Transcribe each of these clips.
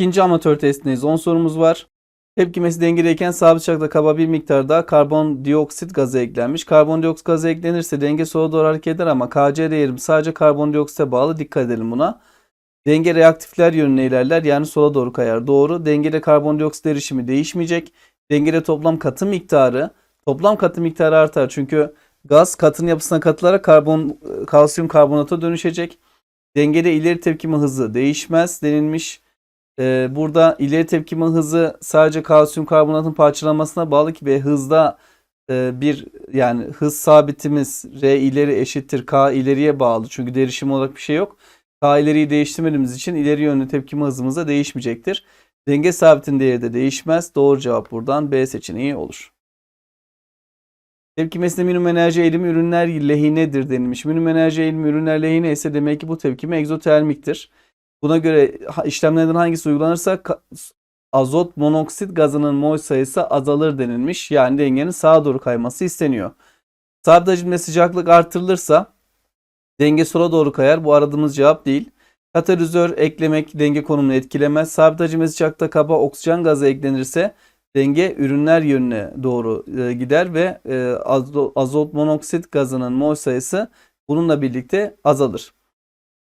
İkinci amatör testindeyiz. 10 sorumuz var. Tepkimesi dengedeyken sabit sıcaklıkta kaba bir miktar daha karbondioksit gazı eklenmiş. Karbondioksit gazı eklenirse denge sola doğru hareket eder ama Kc değerimiz sadece karbondioksite bağlı. Dikkat edelim buna. Denge reaktifler yönüne ilerler yani sola doğru kayar. Doğru. Dengede karbondioksit erişimi değişmeyecek. Dengede toplam katı miktarı toplam katı miktarı artar. Çünkü gaz katın yapısına katılarak karbon kalsiyum karbonata dönüşecek. Dengede ileri tepkime hızı değişmez denilmiş. Ee, burada ileri tepkime hızı sadece kalsiyum karbonatın parçalanmasına bağlı ki ve hızda e, bir yani hız sabitimiz R ileri eşittir K ileriye bağlı. Çünkü derişim olarak bir şey yok. K ileriyi değiştirmediğimiz için ileri yönlü tepkime hızımız da değişmeyecektir. Denge sabitin değeri de değişmez. Doğru cevap buradan B seçeneği olur. Tepkimesinde minimum enerji eğilimi ürünler lehinedir denilmiş. Minimum enerji eğilimi ürünler lehine ise demek ki bu tepkime egzotermiktir. Buna göre işlemlerden hangisi uygulanırsa azot monoksit gazının mol sayısı azalır denilmiş. Yani dengenin sağa doğru kayması isteniyor. Sabit hacimde sıcaklık artırılırsa denge sola doğru kayar. Bu aradığımız cevap değil. Katalizör eklemek denge konumunu etkilemez. Sabit hacimde sıcaklıkta kaba oksijen gazı eklenirse denge ürünler yönüne doğru e, gider ve e, azo- azot monoksit gazının mol sayısı bununla birlikte azalır.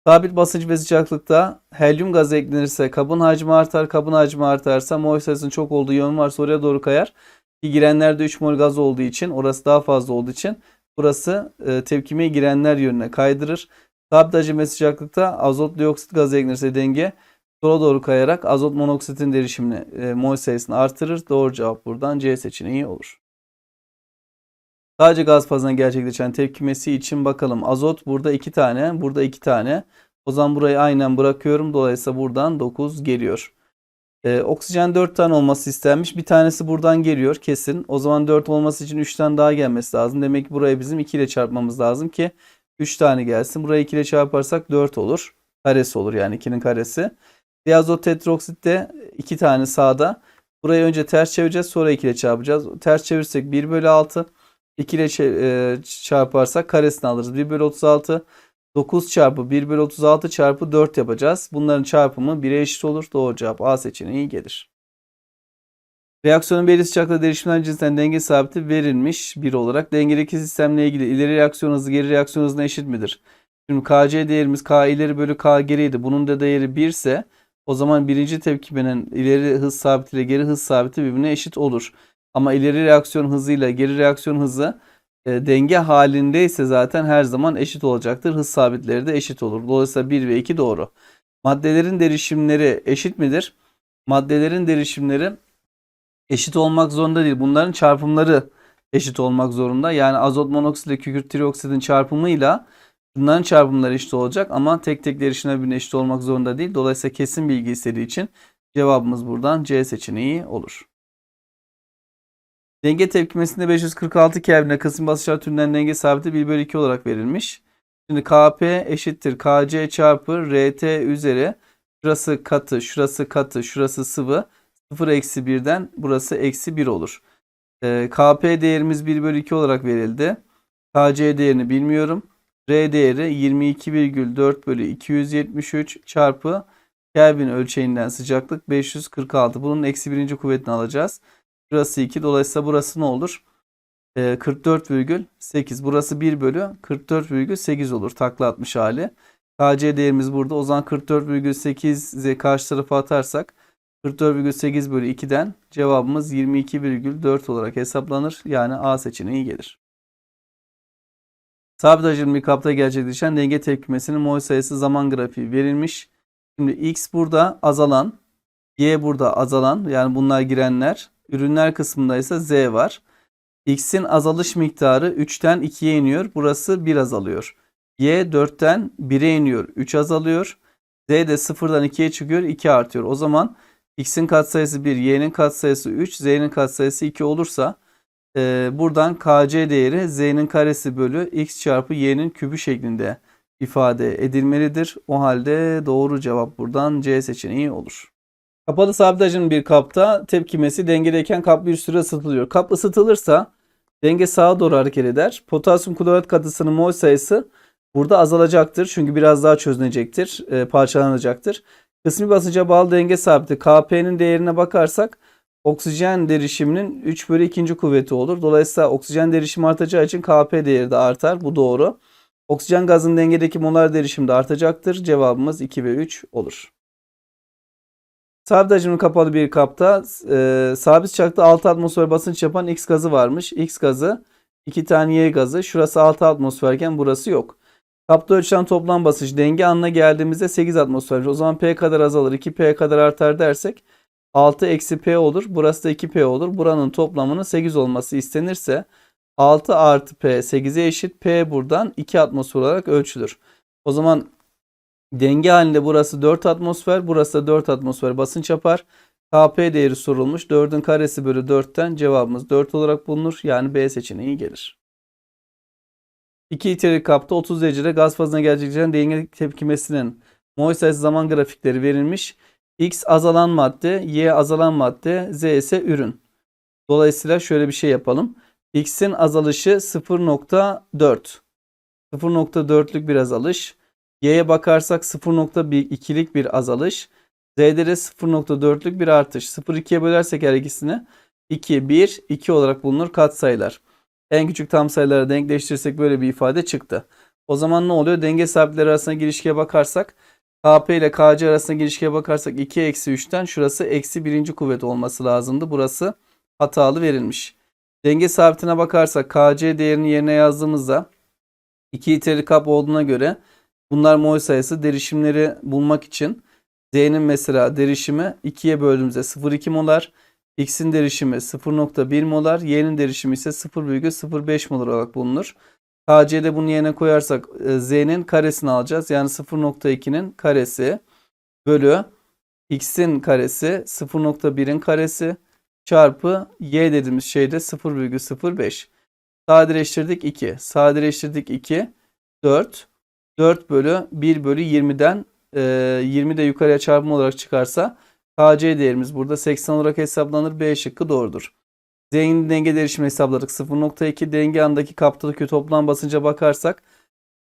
Sabit basınç ve sıcaklıkta helyum gazı eklenirse kabın hacmi artar. Kabın hacmi artarsa mol sayısının çok olduğu yön varsa oraya doğru kayar. Ki girenlerde 3 mol gaz olduğu için orası daha fazla olduğu için burası e, tepkimeye girenler yönüne kaydırır. Sabit hacim ve sıcaklıkta azot dioksit gazı eklenirse denge sola doğru kayarak azot monoksitin derişimini e, mol sayısını artırır. Doğru cevap buradan C seçeneği olur. Sadece gaz fazına gerçekleşen tepkimesi için bakalım. Azot burada 2 tane, burada 2 tane. O zaman burayı aynen bırakıyorum. Dolayısıyla buradan 9 geliyor. Ee, oksijen 4 tane olması istenmiş. Bir tanesi buradan geliyor kesin. O zaman 4 olması için 3 tane daha gelmesi lazım. Demek ki buraya bizim 2 ile çarpmamız lazım ki 3 tane gelsin. Burayı 2 ile çarparsak 4 olur. Karesi olur yani 2'nin karesi. Diazot tetroksitte 2 tane sağda. Burayı önce ters çevireceğiz sonra 2 ile çarpacağız. Ters çevirirsek 1 bölü 6. 2 ile çe- e, çarparsak karesini alırız. 1 bölü 36. 9 çarpı 1 bölü 36 çarpı 4 yapacağız. Bunların çarpımı 1'e eşit olur. Doğru cevap A seçeneği gelir. Reaksiyonun belirli sıcaklıkta değişimler cinsinden denge sabiti verilmiş bir olarak. Dengedeki sistemle ilgili ileri reaksiyon hızı geri reaksiyon hızına eşit midir? Şimdi Kc değerimiz K ileri bölü K geriydi. Bunun da değeri 1 ise o zaman birinci tepkimenin ileri hız sabiti ile geri hız sabiti birbirine eşit olur. Ama ileri reaksiyon hızıyla geri reaksiyon hızı e, denge halindeyse zaten her zaman eşit olacaktır. Hız sabitleri de eşit olur. Dolayısıyla 1 ve 2 doğru. Maddelerin derişimleri eşit midir? Maddelerin derişimleri eşit olmak zorunda değil. Bunların çarpımları eşit olmak zorunda. Yani azot monoksit ile kükürt trioksidin çarpımıyla bunların çarpımları eşit olacak ama tek tek derişimler birbirine eşit olmak zorunda değil. Dolayısıyla kesin bilgi istediği için cevabımız buradan C seçeneği olur. Denge tepkimesinde 546 Kelvin'e kısım basınçlar türünden denge sabiti 1 bölü 2 olarak verilmiş. Şimdi Kp eşittir Kc çarpı Rt üzeri şurası katı, şurası katı, şurası sıvı. 0 eksi 1'den burası eksi 1 olur. Ee, Kp değerimiz 1 bölü 2 olarak verildi. Kc değerini bilmiyorum. R değeri 22,4 bölü 273 çarpı Kelvin ölçeğinden sıcaklık 546. Bunun eksi birinci kuvvetini alacağız. Burası 2. Dolayısıyla burası ne olur? Ee, 44,8. Burası 1 bölü 44,8 olur. Takla atmış hali. KC değerimiz burada. O zaman 44,8'i karşı tarafa atarsak 44,8 bölü 2'den cevabımız 22,4 olarak hesaplanır. Yani A seçeneği gelir. Sabit hacimli kapta gerçekleşen denge tepkimesinin mol sayısı zaman grafiği verilmiş. Şimdi X burada azalan, Y burada azalan yani bunlar girenler. Ürünler kısmında ise Z var. X'in azalış miktarı 3'ten 2'ye iniyor. Burası 1 azalıyor. Y 4'ten 1'e iniyor. 3 azalıyor. Z de 0'dan 2'ye çıkıyor. 2 artıyor. O zaman X'in katsayısı 1, Y'nin katsayısı 3, Z'nin katsayısı 2 olursa e, buradan KC değeri Z'nin karesi bölü X çarpı Y'nin kübü şeklinde ifade edilmelidir. O halde doğru cevap buradan C seçeneği olur. Kapalı sabit hacimli bir kapta tepkimesi dengedeyken kap bir süre ısıtılıyor. Kap ısıtılırsa denge sağa doğru hareket eder. Potasyum klorat katısının mol sayısı burada azalacaktır. Çünkü biraz daha çözünecektir, e, parçalanacaktır. Kısmi basınca bağlı denge sabiti Kp'nin değerine bakarsak oksijen derişiminin 3 bölü 2. kuvveti olur. Dolayısıyla oksijen derişimi artacağı için Kp değeri de artar. Bu doğru. Oksijen gazın dengedeki molar derişimi de artacaktır. Cevabımız 2 ve 3 olur. Sabit hacimli kapalı bir kapta e, sabit sıcakta 6 atmosfer basınç yapan X gazı varmış. X gazı 2 tane Y gazı. Şurası 6 atmosferken burası yok. Kapta ölçülen toplam basınç denge anına geldiğimizde 8 atmosfer. O zaman P kadar azalır 2P kadar artar dersek 6 eksi P olur. Burası da 2P olur. Buranın toplamının 8 olması istenirse 6 artı P 8'e eşit. P buradan 2 atmosfer olarak ölçülür. O zaman denge halinde burası 4 atmosfer. Burası da 4 atmosfer basınç yapar. Kp değeri sorulmuş. 4'ün karesi bölü 4'ten cevabımız 4 olarak bulunur. Yani B seçeneği gelir. 2 litrelik kapta 30 derecede gaz fazına gerçekleşen denge tepkimesinin mol sayısı zaman grafikleri verilmiş. X azalan madde, Y azalan madde, Z ise ürün. Dolayısıyla şöyle bir şey yapalım. X'in azalışı 0.4. 0.4'lük bir azalış. Y'ye bakarsak 0.2'lik bir azalış. Z'de de 0.4'lük bir artış. 0.2'ye bölersek her ikisini 2, 1, 2 olarak bulunur katsayılar. En küçük tam sayılara denkleştirirsek böyle bir ifade çıktı. O zaman ne oluyor? Denge sabitleri arasındaki ilişkiye bakarsak Kp ile Kc arasındaki ilişkiye bakarsak 2 eksi 3'ten şurası eksi birinci kuvvet olması lazımdı. Burası hatalı verilmiş. Denge sabitine bakarsak Kc değerini yerine yazdığımızda 2 litrelik kap olduğuna göre bunlar mol sayısı derişimleri bulmak için Z'nin mesela derişimi 2'ye böldüğümüzde 0,2 molar. X'in derişimi 0,1 molar. Y'nin derişimi ise 0,05 molar olarak bulunur. KC'de bunu yerine koyarsak e, Z'nin karesini alacağız. Yani 0.2'nin karesi bölü X'in karesi 0.1'in karesi çarpı Y dediğimiz şeyde 0,05. Sadeleştirdik 2. Sadeleştirdik 2. 4. 4 bölü 1 bölü 20'den e, 20 de yukarıya çarpım olarak çıkarsa KC değerimiz burada 80 olarak hesaplanır. B şıkkı doğrudur. Z'nin denge derişimini hesapladık. 0.2 denge andaki kaptaki toplam basınca bakarsak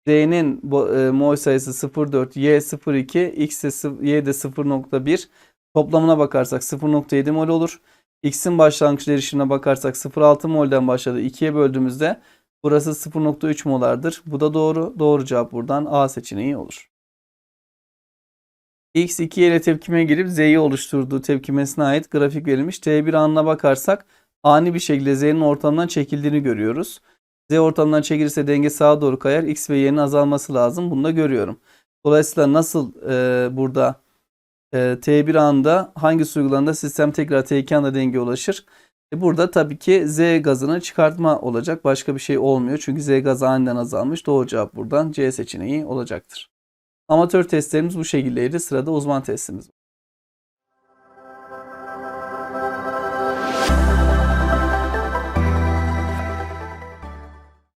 Z'nin e, mol sayısı 0.4, Y 0.2, X de, Y de 0.1. Toplamına bakarsak 0.7 mol olur. X'in başlangıç derişimine bakarsak 0.6 molden başladı. 2'ye böldüğümüzde burası 0.3 molardır. Bu da doğru. Doğru cevap buradan A seçeneği olur. X 2 ile tepkime girip Z'yi oluşturduğu tepkimesine ait grafik verilmiş. T1 anına bakarsak ani bir şekilde Z'nin ortamdan çekildiğini görüyoruz. Z ortamdan çekilirse denge sağa doğru kayar. X ve Y'nin azalması lazım. Bunu da görüyorum. Dolayısıyla nasıl e, burada e, T1 anda hangi uygulandığında sistem tekrar T2 anda denge ulaşır? E, burada tabii ki Z gazını çıkartma olacak. Başka bir şey olmuyor. Çünkü Z gazı aniden azalmış. Doğru cevap buradan C seçeneği olacaktır. Amatör testlerimiz bu şekildeydi. Sırada uzman testimiz var.